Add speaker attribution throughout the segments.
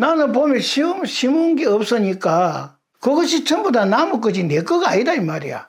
Speaker 1: 나는 보면 심은, 심은 게 없으니까 그것이 전부 다 나무 거지 내 거가 아니다 이 말이야.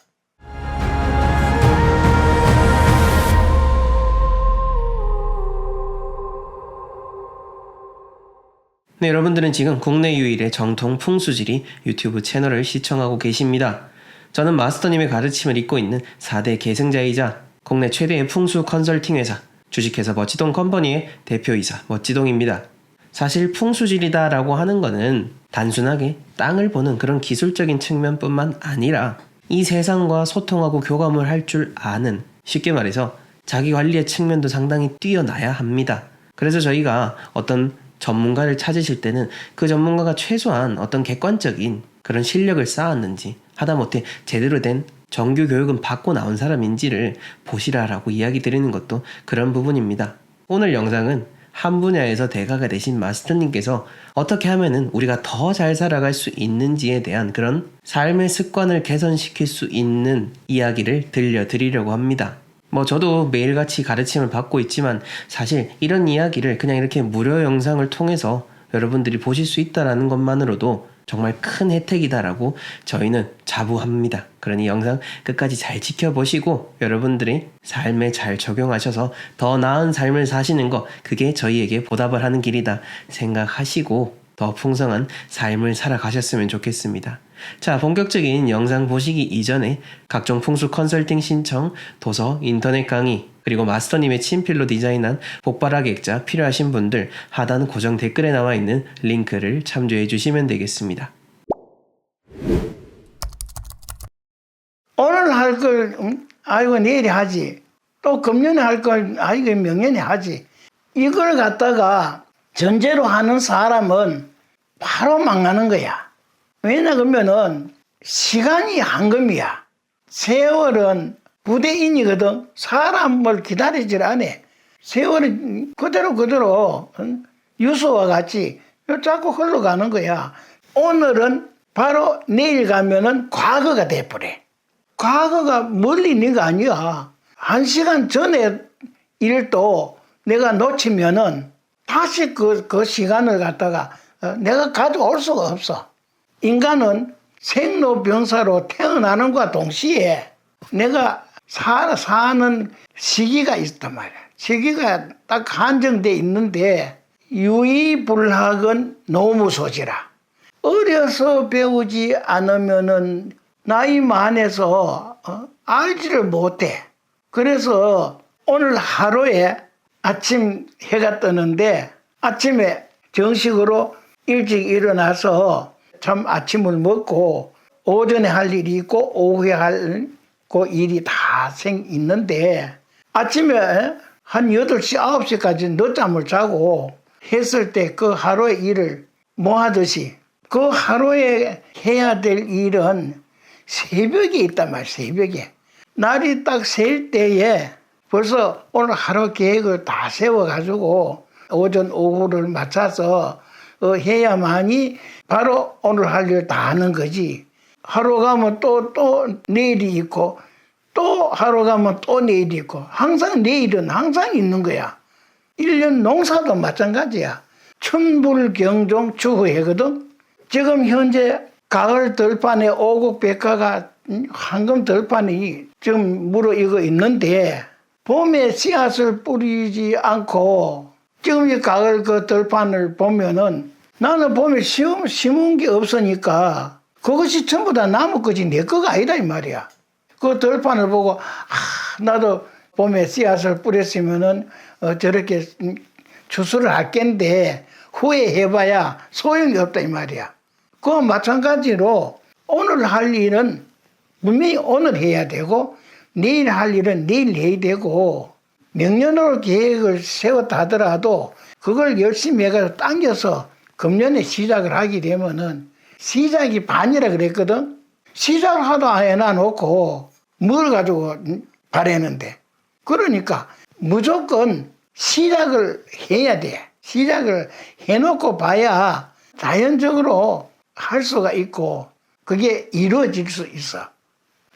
Speaker 2: 네, 여러분들은 지금 국내 유일의 정통 풍수지리 유튜브 채널을 시청하고 계십니다. 저는 마스터님의 가르침을 잇고 있는 4대 계승자이자 국내 최대의 풍수 컨설팅 회사 주식회사 멋지동 컴퍼니의 대표이사 멋지동입니다. 사실 풍수지리다라고 하는 거는 단순하게 땅을 보는 그런 기술적인 측면뿐만 아니라 이 세상과 소통하고 교감을 할 줄 아는 쉽게 말해서 자기 관리의 측면도 상당히 뛰어나야 합니다. 그래서 저희가 어떤 전문가를 찾으실 때는 그 전문가가 최소한 어떤 객관적인 그런 실력을 쌓았는지 하다못해 제대로 된 정규 교육은 받고 나온 사람인지를 보시라라고 이야기 드리는 것도 그런 부분입니다. 오늘 영상은 한 분야에서 대가가 되신 마스터님께서 어떻게 하면은 우리가 더 잘 살아갈 수 있는지에 대한 그런 삶의 습관을 개선시킬 수 있는 이야기를 들려드리려고 합니다. 뭐 저도 매일같이 가르침을 받고 있지만 사실 이런 이야기를 그냥 이렇게 무료 영상을 통해서 여러분들이 보실 수 있다라는 것만으로도 정말 큰 혜택이다라고 저희는 자부합니다. 그러니 영상 끝까지 잘 지켜보시고 여러분들이 삶에 잘 적용하셔서 더 나은 삶을 사시는 거 그게 저희에게 보답을 하는 길이다 생각하시고 더 풍성한 삶을 살아가셨으면 좋겠습니다. 자, 본격적인 영상 보시기 이전에 각종 풍수 컨설팅 신청, 도서, 인터넷 강의, 그리고 마스터님의 친필로 디자인한 복바라 객자 필요하신 분들 하단 고정 댓글에 나와 있는 링크를 참조해 주시면 되겠습니다.
Speaker 1: 오늘 할 걸, 음, 아이고, 내일이 하지. 또 금년에 할 걸, 아이고, 명년에 하지. 이걸 갖다가 전제로 하는 사람은 바로 망하는 거야. 왜냐, 그러면은 시간이 한금이야. 세월은 부대인이거든. 사람을 기다리질 않아. 세월은 그대로 그대로 응? 유수와 같이 자꾸 흘러가는 거야. 오늘은 바로 내일 가면은 과거가 돼버려. 과거가 멀리 있는 거 아니야. 한 시간 전에 일도 내가 놓치면은 다시 그, 그 시간을 갖다가 어, 내가 가져올 수가 없어. 인간은 생로병사로 태어나는 것과 동시에 내가 사, 사는 시기가 있단 말이야. 시기가 딱 한정돼 있는데 유의불학은 노무소지라. 어려서 배우지 않으면은 나이 많아서 어? 알지를 못해. 그래서 오늘 하루에 아침 해가 뜨는데 아침에 정식으로 일찍 일어나서 참 아침을 먹고 오전에 할 일이 있고 오후에 할 그 일이 다 생 있는데 아침에 한 8시, 9시까지 늦잠을 자고 했을 때 그 하루의 일을 뭐 하듯이 그 하루에 해야 될 일은 새벽에 있단 말이야, 새벽에. 날이 딱 셀 때에 벌써 오늘 하루 계획을 다 세워가지고 오전, 오후를 맞춰서 어, 해야만이 바로 오늘 할 일 다 하는 거지. 하루 가면 또, 또 내일이 있고 또 하루 가면 또 내일이 있고 항상 내일은 항상 있는 거야. 1년 농사도 마찬가지야. 천불경종 추후해거든. 지금 현재 가을 들판에 오곡 백화가 황금 들판이 지금 물어 있는데 봄에 씨앗을 뿌리지 않고 지금 이 가을 그 들판을 보면은 나는 봄에 심은, 심은 게 없으니까 그것이 전부 다 나무 거지 내 거가 아니다 이 말이야. 그 들판을 보고 아, 나도 봄에 씨앗을 뿌렸으면은 어, 저렇게 추수를 할 겐데 후에 해봐야 소용이 없다 이 말이야. 그 마찬가지로 오늘 할 일은 분명히 오늘 해야 되고 내일 할 일은 내일 해야 되고 명년으로 계획을 세웠다 하더라도 그걸 열심히 해가지고 당겨서 금년에 시작을 하게 되면은 시작이 반이라 그랬거든. 시작을 안 해놔놓고 뭘 가지고 바라는데 그러니까 무조건 시작을 해야 돼. 시작을 해놓고 봐야 자연적으로 할 수가 있고 그게 이루어질 수 있어.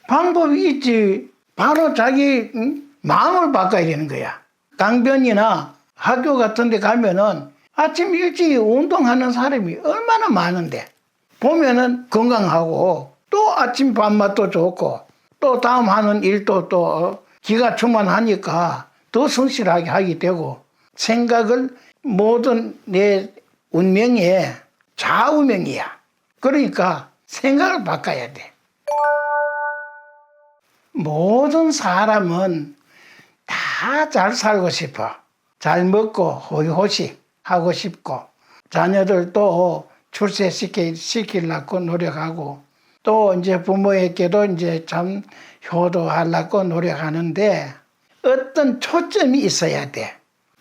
Speaker 1: 방법이 있지. 바로 자기 응? 마음을 바꿔야 되는 거야. 강변이나 학교 같은 데 가면은 아침 일찍 운동하는 사람이 얼마나 많은데 보면은 건강하고 또 아침 밥맛도 좋고 또 다음 하는 일도 또 기가 충만하니까 더 성실하게 하게 되고 생각을 모든 내 운명의 좌우명이야. 그러니까 생각을 바꿔야 돼. 모든 사람은 다 잘 살고 싶어. 잘 먹고 호의호식 하고 싶고 자녀들도 출세시키 시키려고 노력하고 또 이제 부모에게도 이제 참 효도하려고 노력하는데 어떤 초점이 있어야 돼.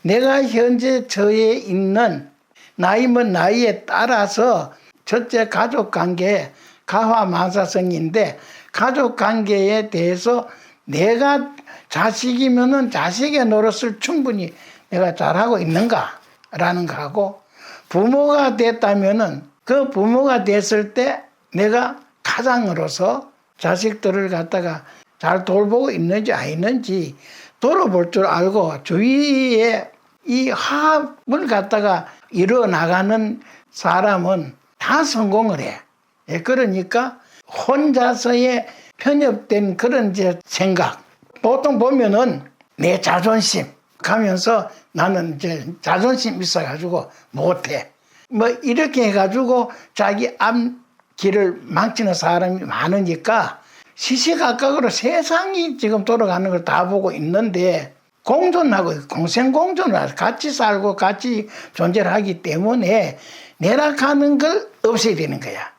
Speaker 1: 내가 현재 저에 있는 나이면 나이에 따라서 첫째 가족 관계 가화만사성인데 가족 관계에 대해서 내가 자식이면은 자식의 노릇을 충분히 내가 잘하고 있는가라는 거하고 부모가 됐다면은 그 부모가 됐을 때 내가 가장으로서 자식들을 갖다가 잘 돌보고 있는지 안 있는지 돌아볼 줄 알고 주위에 이 화합을 갖다가 이루어 나가는 사람은 다 성공을 해. 예, 그러니까 혼자서의 편협된 그런 이제 생각. 보통 보면은 내 자존심 가면서 나는 이제 자존심 있어가지고 못해. 뭐 이렇게 해가지고 자기 앞길을 망치는 사람이 많으니까 시시각각으로 세상이 지금 돌아가는 걸 다 보고 있는데 공존하고 공생공존을 같이 살고 같이 존재를 하기 때문에 내락하는 걸 없애야 되는 거야.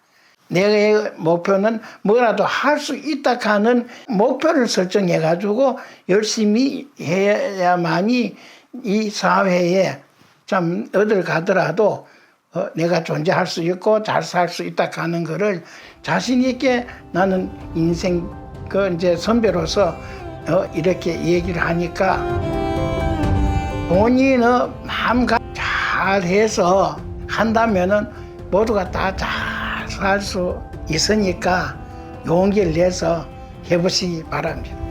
Speaker 1: 내의 목표는 뭐라도 할 수 있다 하는 목표를 설정해 가지고 열심히 해야만이 이 사회에 참 어딜 가더라도 어, 내가 존재할 수 있고 잘 살 수 있다 하는 거를 자신 있게 나는 인생 그 이제 선배로서 어, 이렇게 얘기를 하니까 본인의 마음가 잘 해서 한다면은 모두가 다 잘 살 수 있으니까 용기를 내서 해보시기 바랍니다.